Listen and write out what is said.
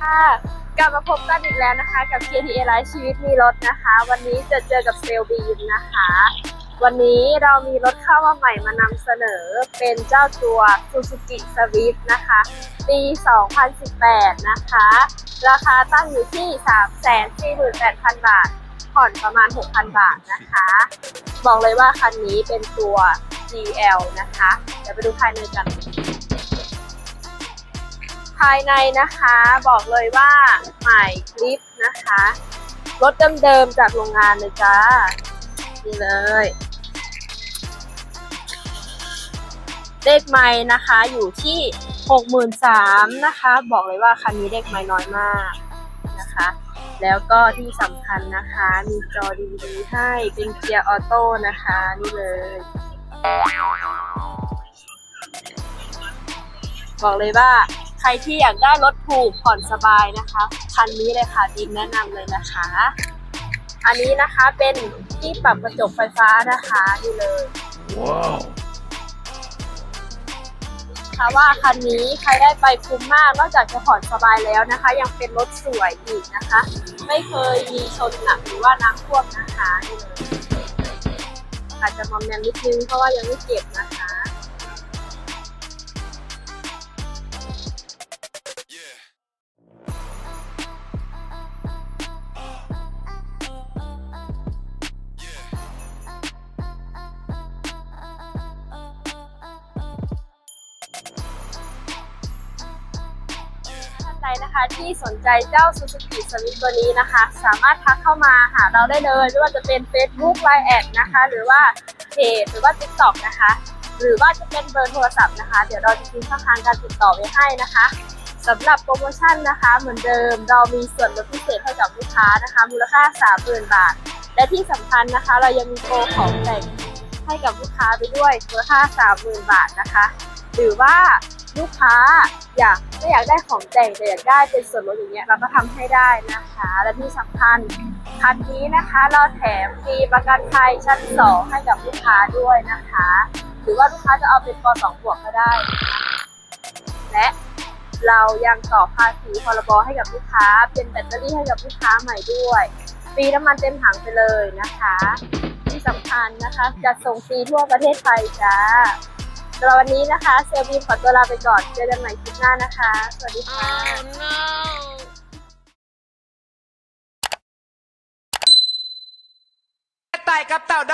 ค่ะกลับมาพบกันอีกแล้วนะคะ กับ KTA ไลฟ์ชีวิตมีรถนะคะ วันนี้จะเจอกับเซลบีมนะคะ วันนี้เรามีรถเข้ามาใหม่มานำเสนอเป็นเจ้าตัว Suzuki Swift นะคะ ปี 2018 นะคะ ราคาตั้งอยู่ที่ 348,000 บาท ผ่อนประมาณ 6,000 บาทนะคะ บอกเลยว่าคันนี้เป็นตัว GL นะคะ เดี๋ยวไปดูภายในกัน ภายในนะคะบอกเลยว่าใหม่คลิปนะคะรถเดิมๆจากโรงงานเลยจ้า นี่เลยเลขไม้นะคะอยู่ที่ 63,000นะคะ บอกเลยว่าคันนี้เลขไม้น้อยมากนะคะ แล้วก็ที่สำคัญนะคะ มีจอ DVD ให้เป็นเกียร์ออโต้นะคะ นี่เลย บอกเลยว่า ใครที่อยากได้รถถูกผ่อนสบายนะคะคันนี้เลยค่ะดิมแนะนำเลยนะคะ อันนี้นะคะเป็นที่ปรับกระจกไฟฟ้านะคะนี่เลย Wow. ค่ะว่าคันนี้ใครได้ไปคุ้มมากนอกจากจะผ่อนสบายแล้วนะคะ ยังเป็นรถสวยอีกนะคะ ไม่เคยมีชนหนักหรือว่าน้ำท่วมนะคะนี่เลยอาจจะมอมแมมนิดนึงเพราะว่ายังไม่เจ็บนะคะ ท่านใดนะคะที่สนใจเจ้า Suzuki Swift ตัวนี้นะคะ สามารถทักเข้ามาหาเราได้เลยไม่ว่าจะเป็น Facebook Line แอดนะคะ หรือว่าเพจหรือว่า TikTok นะคะ หรือว่าจะเป็นเบอร์โทรศัพท์นะคะ เดี๋ยวเราจะทิ้งช่องทางการติดต่อไว้ให้นะคะสำหรับโปรโมชั่นนะคะ เหมือนเดิมเรามีส่วนลดพิเศษให้กับลูกค้านะคะ มูลค่า 30,000 บาท และที่สำคัญนะคะ เรายังมีโปรของแต่งให้กับลูกค้าไปด้วยมูลค่า 30,000 บาทนะคะ หรือว่า ลูกค้าอยากไม่อยากได้ของแต่งแต่อยากได้เป็นส่วนลดอย่างเงี้ยเราก็ทำให้ได้นะคะ และที่สำคัญคันนี้นะคะ เราแถมฟรีประกันภัยชั้น 2 ให้กับลูกค้าด้วยนะคะ หรือว่าลูกค้าจะเอาเป็นป .2 บวกก็ได้ และเรายังต่อภาษีพรบให้กับลูกค้า เป็นแบตเตอรี่ให้กับลูกค้าใหม่ด้วยฟรีน้ำมันเต็มถังไปเลยนะคะ ที่สำคัญนะคะจัดส่งฟรีทั่วประเทศไทยจ้า สำหรับวันนี้นะคะเซลบีมขอตัวลาไปก่อนเจอกันใหม่คลิปหน้านะคะ สวัสดีค่ะไต่กับเต่าด